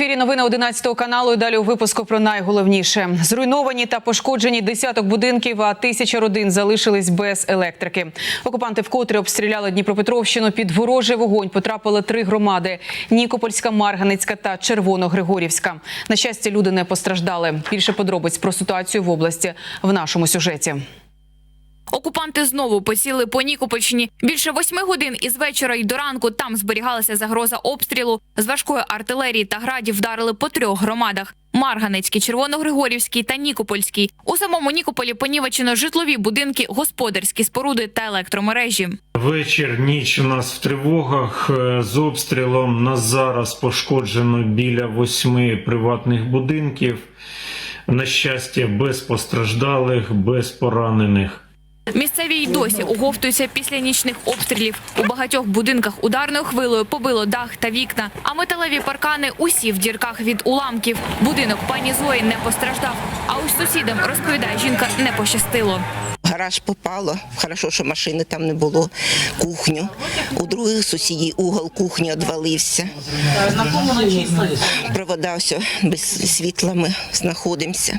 Ефірі. Новини 11 каналу. І далі у випуску про найголовніше: зруйновані та пошкоджені десяток будинків, а тисяча родин залишились без електрики. Окупанти вкотре обстріляли Дніпропетровщину. Під ворожий вогонь потрапили три громади: Нікопольська, Марганицька та Червоногригорівська. На щастя, люди не постраждали. Більше подробиць про ситуацію в області в нашому сюжеті. Окупанти знову посіли по Нікопольщині. Більше восьми годин із вечора й до ранку там зберігалася загроза обстрілу. З важкої артилерії та градів вдарили по трьох громадах: Марганецький, Червоногригорівський та Нікопольський. У самому Нікополі понівечено житлові будинки, господарські споруди та електромережі. Вечір, ніч у нас в тривогах е, з обстрілом. Нас зараз пошкоджено біля восьми приватних будинків. На щастя, без постраждалих, без поранених. Місцеві й досі оговтуються після нічних обстрілів. У багатьох будинках ударною хвилею побило дах та вікна, а металеві паркани усі в дірках від уламків. Будинок пані Зої не постраждав. А ось сусідам розповідає жінка, не пощастило. Гараж попало. Хорошо, що машини там не було. Кухню. У других сусідів угол кухні відвалився. Провода все без світла ми знаходимося.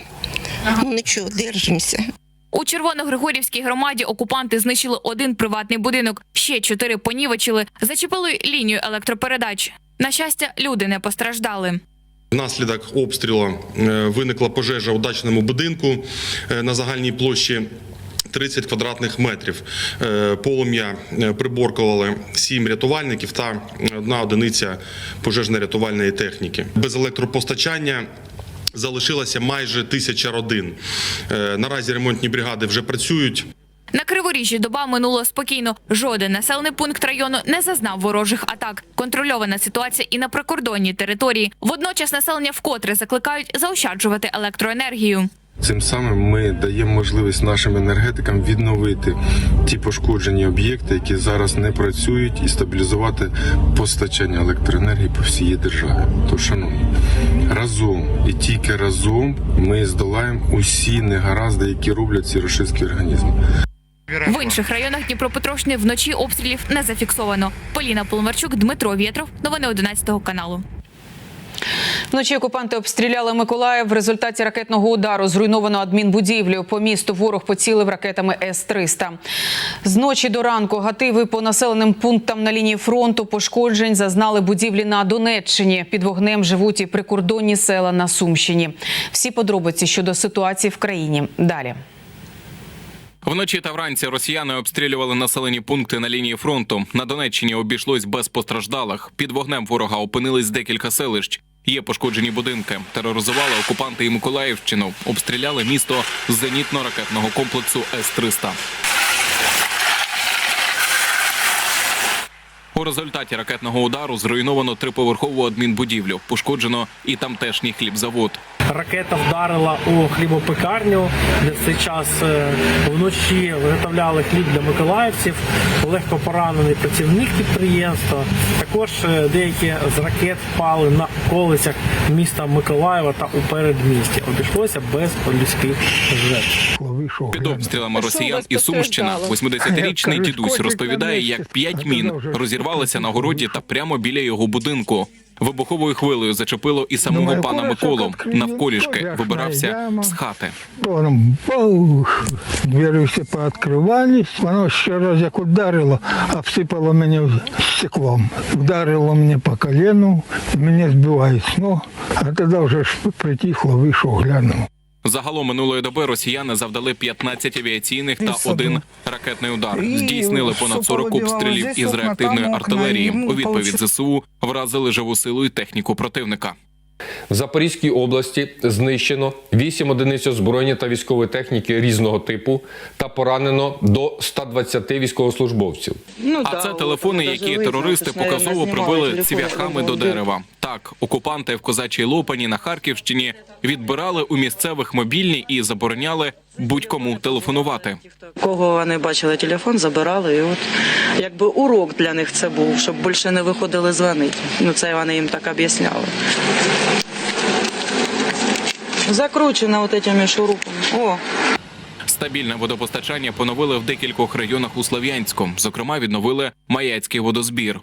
Ну нічого, держимося. У Червоногригорівській громаді окупанти знищили один приватний будинок, ще чотири понівечили, зачепили лінію електропередач. На щастя, люди не постраждали. Внаслідок обстрілу е, виникла пожежа у дачному будинку е, на загальній площі 30 квадратних метрів. Е, Полум'я приборкували сім рятувальників та одна одиниця пожежно-рятувальної техніки. Без електропостачання. Залишилося майже тисяча родин. Е, Наразі ремонтні бригади вже працюють. На Криворіжжі доба минула спокійно. Жоден населений пункт району не зазнав ворожих атак. Контрольована ситуація і на прикордонній території. Водночас населення вкотре закликають заощаджувати електроенергію. Цим самим ми даємо можливість нашим енергетикам відновити ті пошкоджені об'єкти, які зараз не працюють, і стабілізувати постачання електроенергії по всій державі. То, шановні, разом і тільки разом ми здолаємо усі негаразди, які роблять ці рашистські організми. В інших районах Дніпропетровщини вночі обстрілів не зафіксовано. Поліна Поломарчук, Дмитро Вєтров. Новини 11 каналу. Вночі окупанти обстріляли Миколаїв. В результаті ракетного удару зруйновано адмінбудівлю. По місту ворог поцілив ракетами С-300. З ночі до ранку гативи по населеним пунктам на лінії фронту пошкоджень зазнали будівлі на Донеччині. Під вогнем живуть і прикордонні села на Сумщині. Всі подробиці щодо ситуації в країні далі. Вночі та вранці росіяни обстрілювали населені пункти на лінії фронту. На Донеччині обійшлось без постраждалих. Під вогнем ворога опинились декілька селищ. Є пошкоджені будинки. Тероризували окупанти і Миколаївщину. Обстріляли місто з зенітно-ракетного комплексу С-300. У результаті ракетного удару зруйновано триповерхову адмінбудівлю. Пошкоджено і тамтешній хлібзавод. Ракета вдарила у хлібопекарню, де в цей час е, вночі виготовляли хліб для миколаївців. Легко поранений працівник підприємства. Також е, деякі з ракет впали на околицях міста Миколаєва та у передмісті. Обійшлося без людських жертв. Під обстрілами росіян і Сумщина 80-річний дідусь розповідає, як п'ять мін розірвалися на городі та прямо біля його будинку. Вибуховою хвилею зачепило і самого пана Миколу. Навколішки вибирався з хати. Воно баух, двері всі пооткривались, воно ще раз як ударило, обсипало мене стеклом. Вдарило мені по колену, мене збиває з ног, а тоді вже притихло, вийшов, глянув. Загалом минулої доби росіяни завдали 15 авіаційних та один ракетний удар. Здійснили понад 40 обстрілів із реактивної артилерії. У відповідь ЗСУ вразили живу силу і техніку противника. В Запорізькій області знищено 8 одиниць озброєння та військової техніки різного типу та поранено до 120 військовослужбовців. А це телефони, які терористи показово прибили цвяхами до дерева. Так, окупанти в козачій лопані на Харківщині відбирали у місцевих мобільні і забороняли будь-кому телефонувати. Кого вони бачили телефон, забирали. І от якби урок для них це був, щоб більше не виходили дзвонити. Ну це вони їм так об'ясняли. Закручено от этими шурупами. О, Стабільне водопостачання поновили в декількох районах у Слов'янську. Зокрема, відновили Маяцький водозбір.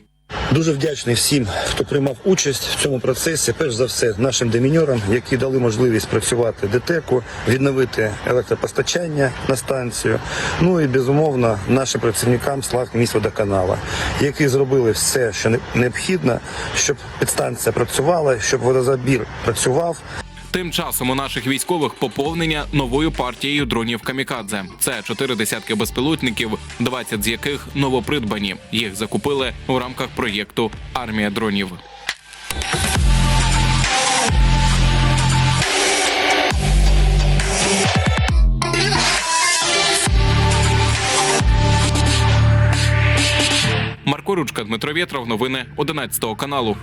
Дуже вдячний всім, хто приймав участь в цьому процесі. Перш за все, нашим деміньорам, які дали можливість працювати ДТЕКу, відновити електропостачання на станцію. Ну і безумовно нашим працівникам СЛАГ міськводоканала, які зробили все, що не- необхідно, щоб підстанція працювала, щоб водозабір працював. Тим часом у наших військових поповнення новою партією дронів камікадзе. Це чотири десятки безпілотників, 20 з яких новопридбані. Їх закупили у рамках проєкту Армія дронів. Марко Ручка, Дмитро Вєтров, новини 11 каналу.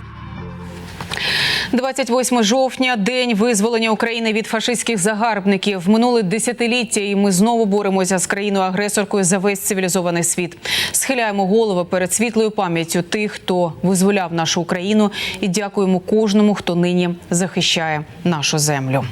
28 жовтня день визволення України від фашистських загарбників. Минуле десятиліття, і ми знову боремося з країною агресоркою за весь цивілізований світ. Схиляємо голови перед світлою пам'яттю тих, хто визволяв нашу Україну, і дякуємо кожному, хто нині захищає нашу землю.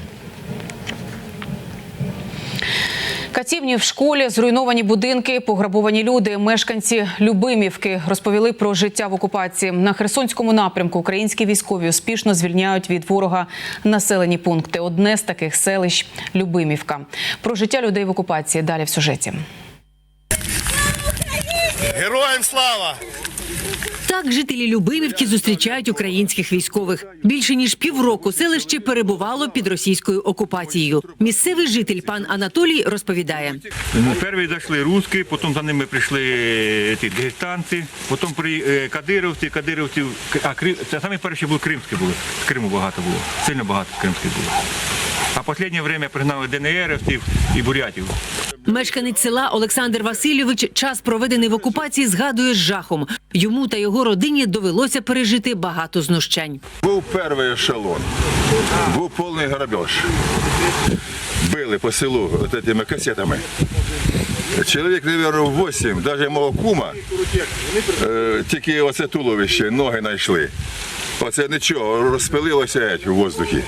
Катівні в школі, зруйновані будинки, пограбовані люди. Мешканці Любимівки розповіли про життя в окупації. На Херсонському напрямку українські військові успішно звільняють від ворога населені пункти. Одне з таких селищ Любимівка. Про життя людей в окупації далі в сюжеті. Героям слава! Так жителі Любимівки зустрічають українських військових. Більше ніж півроку селище перебувало під російською окупацією. Місцевий житель пан Анатолій розповідає. Перші зайшли русські, потім за ними прийшли ті дагестанці, потім при е, кадировці, кадировці, а це самі перші були кримські були. З Криму багато було, сильно багато кримських було. А останнє время пригнали ДНРівців і бурятів. Мешканець села Олександр Васильович час проведений в окупації згадує з жахом. Йому та його родині довелося пережити багато знущань. Був перший ешелон, був повний грабеж. Били по селу от цими касетами. Чоловік, мабуть, 8, навіть мого кума, е, тільки оце туловище, ноги знайшли. Оце нічого, розпилилося геть у воздухі.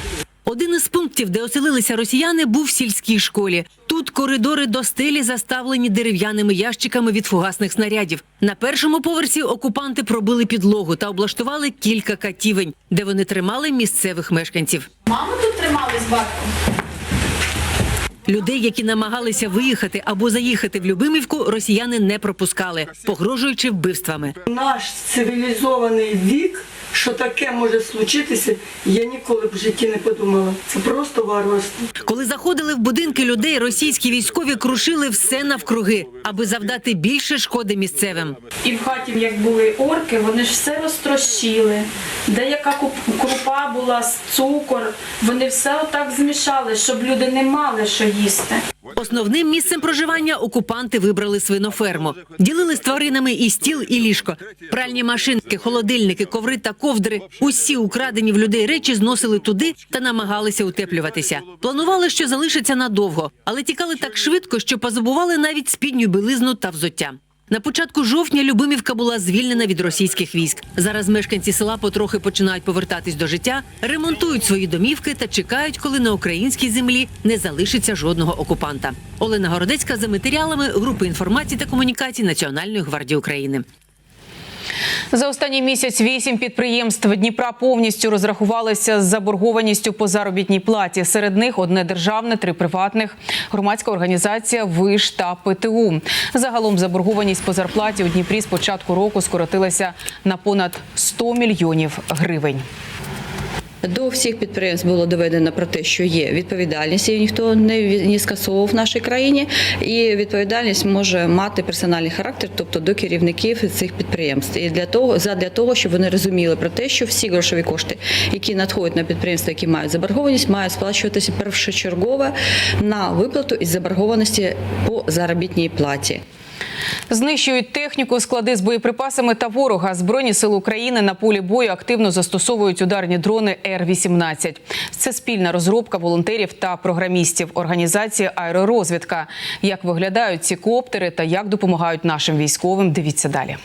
Один із пунктів, де оселилися росіяни, був в сільській школі. Тут коридори до стелі заставлені дерев'яними ящиками від фугасних снарядів. На першому поверсі окупанти пробили підлогу та облаштували кілька катівень, де вони тримали місцевих мешканців. Маму тут тримали з батьком. Людей, які намагалися виїхати або заїхати в Любимівку, росіяни не пропускали, погрожуючи вбивствами. Наш цивілізований вік, що таке може случитися, я ніколи б в житті не подумала. Це просто варварство. Коли заходили в будинки людей, російські військові крушили все навкруги, аби завдати більше шкоди місцевим. І в хаті, як були орки, вони ж все розтрощили. Деяка крупа була, с- цукор, вони все отак змішали, щоб люди не мали що їсти. Основним місцем проживання окупанти вибрали свиноферму. Ділили з тваринами і стіл, і ліжко. Пральні машинки, холодильники, коври та ковдри. Усі украдені в людей речі зносили туди та намагалися утеплюватися. Планували, що залишаться надовго, але тікали так швидко, що позабували навіть спідню білизну та взуття. На початку жовтня Любимівка була звільнена від російських військ. Зараз мешканці села потрохи починають повертатись до життя, ремонтують свої домівки та чекають, коли на українській землі не залишиться жодного окупанта. Олена Городецька за матеріалами групи інформації та комунікацій Національної гвардії України. За останній місяць вісім підприємств Дніпра повністю розрахувалися з заборгованістю по заробітній платі. Серед них одне державне, три приватних, громадська організація ВИШ та ПТУ. Загалом заборгованість по зарплаті у Дніпрі з початку року скоротилася на понад 100 мільйонів гривень. До всіх підприємств було доведено про те, що є відповідальність, і ніхто не, не скасовував в нашій країні. І відповідальність може мати персональний характер, тобто до керівників цих підприємств. І для того, задля того, щоб вони розуміли про те, що всі грошові кошти, які надходять на підприємства, які мають заборгованість, мають сплачуватися першочергово на виплату із заборгованості по заробітній платі. Знищують техніку, склади з боєприпасами та ворога. Збройні сили України на полі бою активно застосовують ударні дрони Р-18. Це спільна розробка волонтерів та програмістів організації Аеророзвідка. Як виглядають ці коптери та як допомагають нашим військовим? Дивіться далі.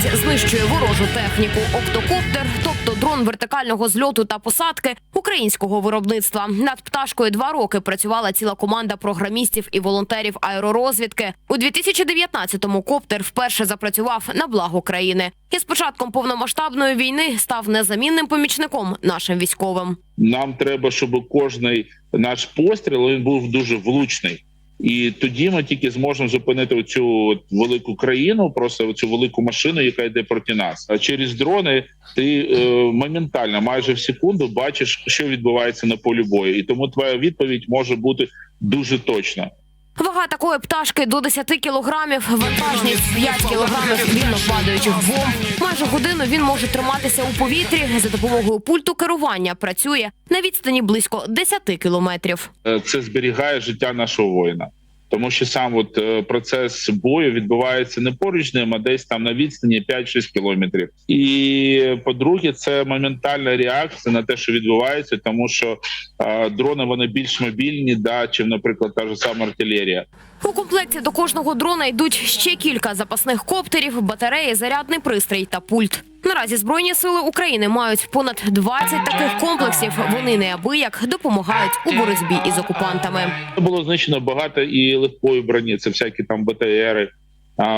Мі-18 знищує ворожу техніку. Октокоптер, тобто дрон вертикального зльоту та посадки українського виробництва. Над пташкою два роки працювала ціла команда програмістів і волонтерів аеророзвідки. У 2019-му коптер вперше запрацював на благо країни. І з початком повномасштабної війни став незамінним помічником нашим військовим. Нам треба, щоб кожний наш постріл він був дуже влучний. І тоді ми тільки зможемо зупинити цю велику країну, просто цю велику машину, яка йде проти нас. А через дрони ти е, моментально, майже в секунду, бачиш, що відбувається на полі бою, і тому твоя відповідь може бути дуже точна. Вага такої пташки до 10 кілограмів, вантажність 5 кілограмів вільно падаючих бомб. Майже годину він може триматися у повітрі за допомогою пульту керування. Працює на відстані близько 10 кілометрів. Е, Це зберігає життя нашого воїна. Тому що сам от е, процес бою відбувається не поруч ним, а десь там на відстані 5-6 кілометрів. І по-друге, це моментальна реакція на те, що відбувається, тому що е, дрони вони більш мобільні, да, чим, наприклад, та ж сама артилерія. У комплекті до кожного дрона йдуть ще кілька запасних коптерів, батареї, зарядний пристрій та пульт. Наразі збройні сили України мають понад 20 таких комплексів. Вони неабияк допомагають у боротьбі із окупантами. Було знищено багато і легкої броні, це всякі там БТРи.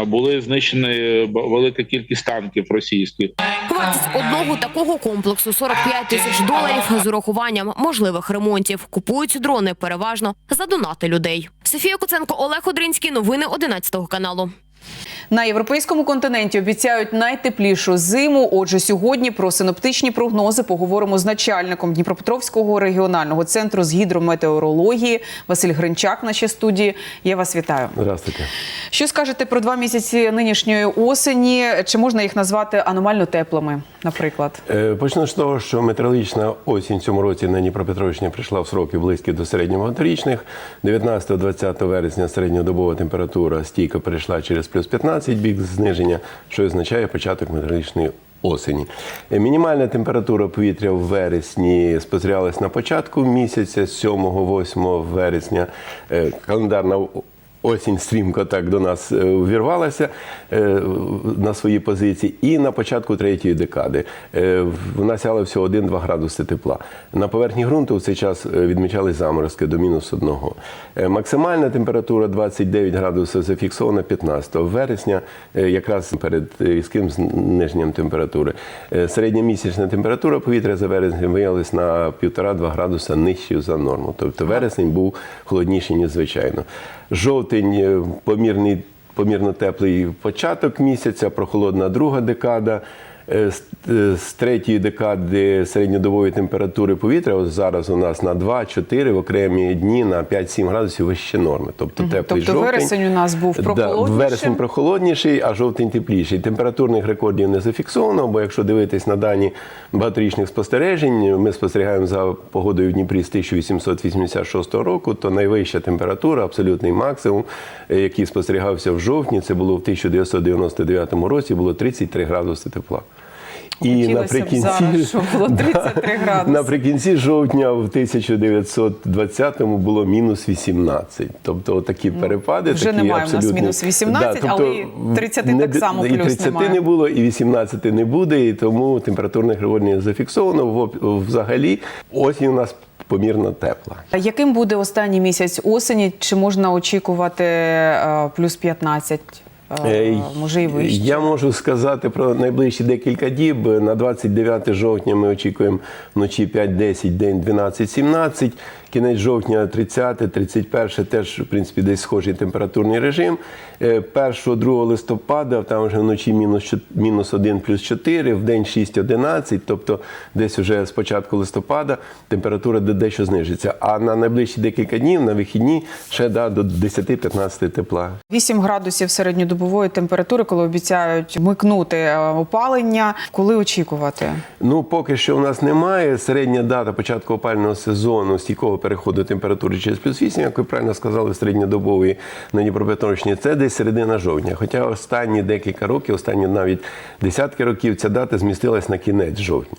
Були знищені велика кількість танків російських. Вартість одного такого комплексу 45 тисяч доларів з урахуванням можливих ремонтів. Купують дрони переважно за донати людей. Софія Куценко, Олег Одринський. Новини 11 каналу. На європейському континенті обіцяють найтеплішу зиму. Отже, сьогодні про синоптичні прогнози поговоримо з начальником Дніпропетровського регіонального центру з гідрометеорології Василь Гринчак. в нашій студії. Я вас вітаю. Здравствуйте. Що скажете про два місяці нинішньої осені? Чи можна їх назвати аномально теплими, наприклад? Е, Почну з того, що метеорологічна осінь цьому році на Дніпропетровщині прийшла в сроки близькі до середньомоторічних. 19-20 вересня середньодобова температура стійко перейшла через плюс 15 бік зниження, що означає початок метеорологічної осені. Е, Мінімальна температура повітря в вересні спостерігалась на початку місяця, 7-8 вересня. Е, Календарна Осінь стрімко так до нас е, увірвалася е, на свої позиції, і на початку третьої декади е, вона сяла всього 1-2 градуси тепла. На поверхні ґрунту в цей час е, відмічались заморозки до мінус одного. Е, Максимальна температура 29 градусів зафіксована 15 вересня, е, якраз перед різким зниженням температури. Е, Середня місячна температура повітря за вересень виявилась на 1,5-2 градуса нижчою за норму. Тобто вересень був холодніший, ніж звичайно. Жовтень е, помірний, помірно теплий початок місяця, прохолодна друга декада. Е, З, е, з третьої декади середньодобової температури повітря ось зараз у нас на 2-4 в окремі дні на 5-7 градусів вище норми. Тобто теплий Тобто жовтень. вересень у нас був Да, вересень прохолодніший, а жовтень тепліший. Температурних рекордів не зафіксовано, бо якщо дивитись на дані багаторічних спостережень, ми спостерігаємо за погодою в Дніпрі з 1886 року, то найвища температура, абсолютний максимум, е, який спостерігався в жовтні, це було в 1999 році, було 33 градуси тепла. І б зараз, щоб було 33 градуси. Наприкінці жовтня в 1920-му було мінус 18. Тобто такі перепади. вже такі немає в нас мінус 18, але і 30 не- так само і 30 немає. не було, і 18 не буде, і тому температурних рекордів зафіксовано. Взагалі осінь у нас помірно тепла. А Яким буде останній місяць осені? Чи можна очікувати е, плюс 15? Е, може і вище? Я можу сказати про найближчі декілька діб. На 29 жовтня ми очікуємо вночі 5-10, день 12-17. Кінець жовтня 30, 31 теж, в принципі, десь схожий температурний режим. 1-2 листопада, там вже вночі мінус, мінус 1 плюс 4, в день 6-11, тобто десь вже з початку листопада температура дещо знижиться. А на найближчі декілька днів, на вихідні, ще да, до 10-15 тепла. 8 градусів середньодобової температури, коли обіцяють вмикнути е, опалення. Коли очікувати? Ну, поки що в нас немає. Середня дата початку опального сезону стійкого переходу температури через плюс 8, як ви правильно сказали, середньодобової на Дніпропетровщині, це десь середина жовтня. Хоча останні декілька років, останні навіть десятки років, ця дата змістилась на кінець жовтня.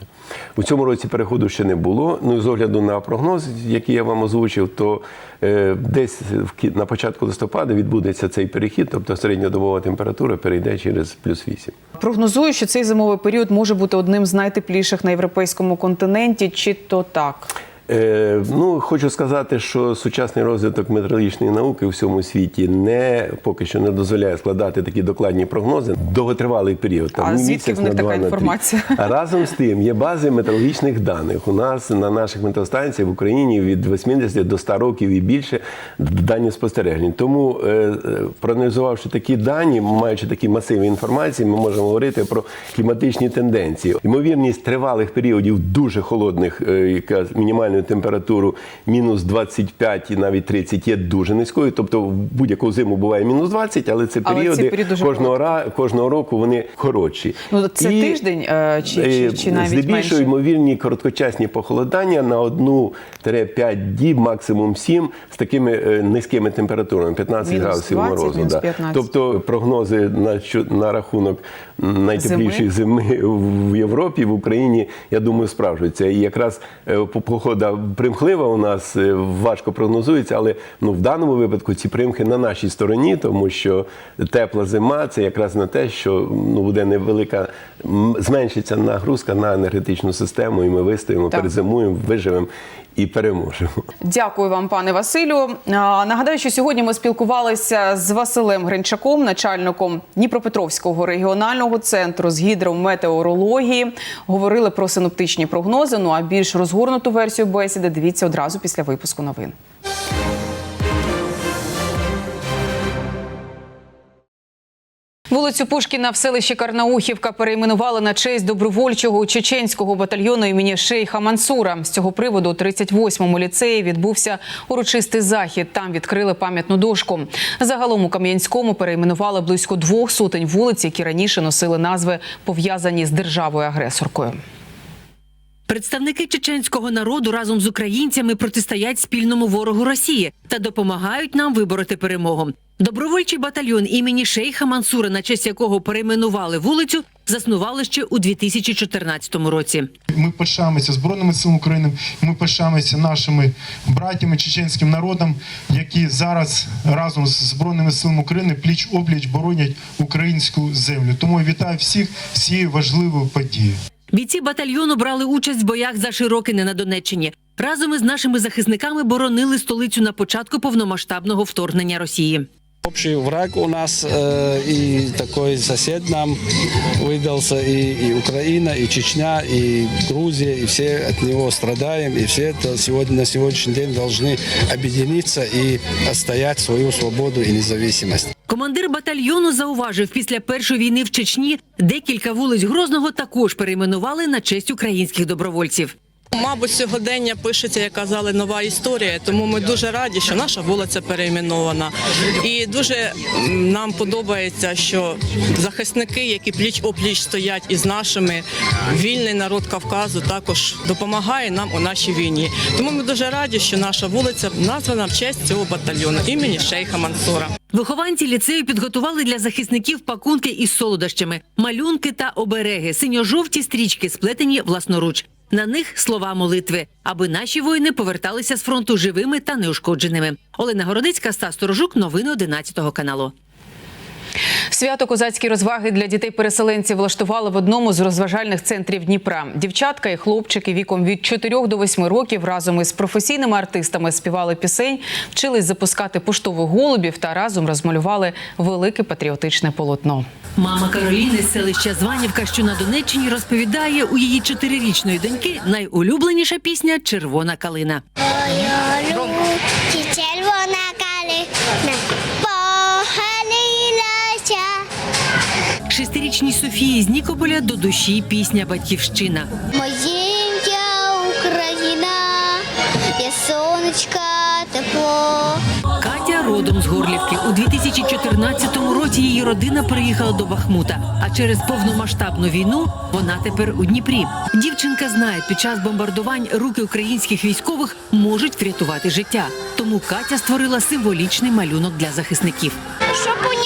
У цьому році переходу ще не було. Ну і з огляду на прогноз, який я вам озвучив, то е, десь на початку листопада відбудеться цей перехід, тобто середньодобова температура перейде через плюс 8. Прогнозую, що цей зимовий період може бути одним з найтепліших на європейському континенті. Чи то так? Е, ну, хочу сказати, що сучасний розвиток метеорологічної науки у всьому світі не поки що не дозволяє складати такі докладні прогнози довготривалий період. А звідки місяць, в них така інформація? А разом з тим є бази метеорологічних даних. У нас на наших метеостанціях в Україні від 80 до 100 років і більше дані спостережень. Тому, е, е, проаналізувавши такі дані, маючи такі масиви інформації, ми можемо говорити про кліматичні тенденції. Ймовірність тривалих періодів дуже холодних, яка мінімальну температуру мінус 25 і навіть 30 є дуже низькою. Тобто в будь-яку зиму буває мінус 20, але це Але періоди кожного, ра- кожного року вони коротші. Ну це І, тиждень е, чи, чи, чи е, навіть Здебільшого ймовірні короткочасні похолодання на 1-5 діб, максимум 7, з такими е, низькими температурами, 15 Мінус градусів 20, морозу. мінус да. Тобто прогнози на, на рахунок м, найтеплішої зими в Європі, в Україні, я думаю, справжуються. І якраз е, погода примхлива у нас е, важко прогнозується, але ну, в даному випадку ці примхи на нашій стороні, тому що тепла зима це якраз на те, що ну, буде невелика, зменшиться нагрузка на енергетичну систему, і ми вистоїмо, Так. перезимуємо, виживемо і переможемо. Дякую вам, пане Василю. Нагадаю, що сьогодні ми спілкувалися з Василем Гринчаком, начальником Дніпропетровського регіонального центру з гідрометеорології. Говорили про синоптичні прогнози. Ну а більш розгорнуту версію бесіди дивіться одразу після випуску новин. Вулицю Пушкіна в селищі Карнаухівка перейменували на честь добровольчого чеченського батальйону імені Шейха Мансура. З цього приводу у 38-му ліцеї відбувся урочистий захід. Там відкрили пам'ятну дошку. Загалом у Кам'янському перейменували близько двох сотень вулиць, які раніше носили назви пов'язані з державою агресоркою. Представники чеченського народу разом з українцями протистоять спільному ворогу Росії та допомагають нам вибороти перемогу. Добровольчий батальйон імені Шейха Мансура, на честь якого перейменували вулицю, заснували ще у 2014 році. Ми пишаємося Збройними силами України. Ми пишаємося нашими братями чеченським народом, які зараз разом з Збройними силами України пліч опліч боронять українську землю. Тому вітаю всіх цією важливою подією. Бійці батальйону брали участь в боях за Широкине на Донеччині. Разом із нашими захисниками боронили столицю на початку повномасштабного вторгнення Росії. Общий враг у нас э, и такой сосед нам выдался, и, и Украина, и Чечня, и Грузия, и все от него страдаем, и все это сегодня, на сегодняшний день должны объединиться и отстоять свою свободу и независимость. Командир батальйону зауважив, після першої війни в Чечні декілька вулиць Грозного також перейменували на честь українських добровольців. Мабуть, сьогодення пишеться, як казали, нова історія. Тому ми дуже раді, що наша вулиця перейменована. І дуже нам подобається, що захисники, які пліч опліч стоять із нашими, вільний народ Кавказу також допомагає нам у нашій війні. Тому ми дуже раді, що наша вулиця названа в честь цього батальйону імені Шейха Мансура. Вихованці ліцею підготували для захисників пакунки із солодощами, малюнки та обереги, синьо-жовті стрічки, сплетені власноруч. На них слова молитви, аби наші воїни поверталися з фронту живими та неушкодженими. Олена Городицька, Стас Сторожук, новини 11 каналу. Свято козацькі розваги для дітей-переселенців влаштували в одному з розважальних центрів Дніпра. Дівчатка і хлопчики віком від 4 до 8 років разом із професійними артистами співали пісень, вчились запускати поштових голубів та разом розмалювали велике патріотичне полотно. Мама Кароліни з селища Званівка, що на Донеччині, розповідає, у її чотирирічної доньки найулюбленіша пісня Червона калина. Софії з Нікополя до душі пісня Батьківщина. Моє Україна, я сонечка тепло. Катя родом з Горлівки. У 2014 році її родина переїхала до Бахмута. А через повномасштабну війну вона тепер у Дніпрі. Дівчинка знає, під час бомбардувань руки українських військових можуть врятувати життя. Тому Катя створила символічний малюнок для захисників. Щоб у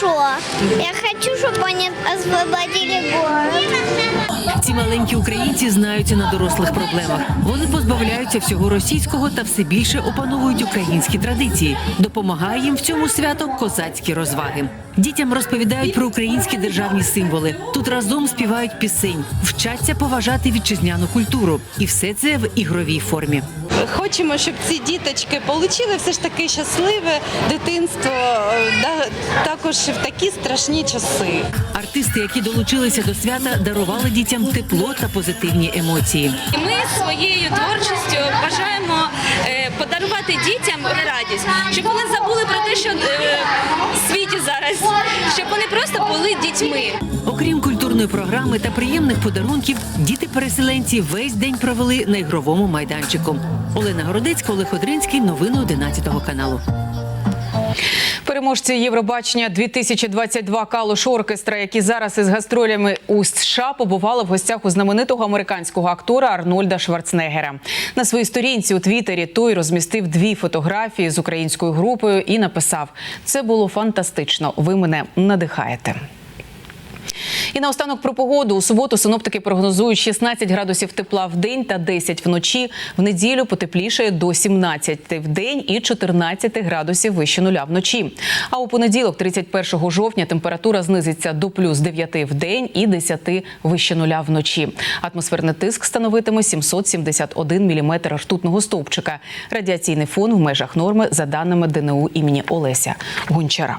хорошо. Я хочу, чтобы они освободили город. Ці маленькі українці знаються на дорослих проблемах. Вони позбавляються всього російського та все більше опановують українські традиції. Допомагає їм в цьому свято козацькі розваги. Дітям розповідають про українські державні символи. Тут разом співають пісень, вчаться поважати вітчизняну культуру, і все це в ігровій формі. Хочемо, щоб ці діточки отримали все ж таки щасливе дитинство, е, також в такі страшні часи. Артисти, які долучилися до свята, дарували дітям тепло та позитивні емоції. І Ми своєю творчістю бажаємо е, подарувати дітям радість, щоб вони забули про те, що е, в світі зараз, щоб вони просто були дітьми. Окрім культурної програми та приємних подарунків, діти-переселенці весь день провели на ігровому майданчику. Олена Городецька, Олег Одринський. Новини 11 каналу. Переможці Євробачення 2022 Калуш Оркестра, які зараз із гастролями у США побували в гостях у знаменитого американського актора Арнольда Шварценеггера. На своїй сторінці у Твіттері той розмістив дві фотографії з українською групою і написав: Це було фантастично. Ви мене надихаєте. І наостанок про погоду. У суботу синоптики прогнозують 16 градусів тепла в день та 10 вночі. В неділю потеплішає до 17 в день і 14 градусів вище нуля вночі. А у понеділок, 31 жовтня, температура знизиться до плюс 9 в день і 10 вище нуля вночі. Атмосферний тиск становитиме 771 міліметр ртутного стовпчика. Радіаційний фон в межах норми за даними ДНУ імені Олеся Гончара.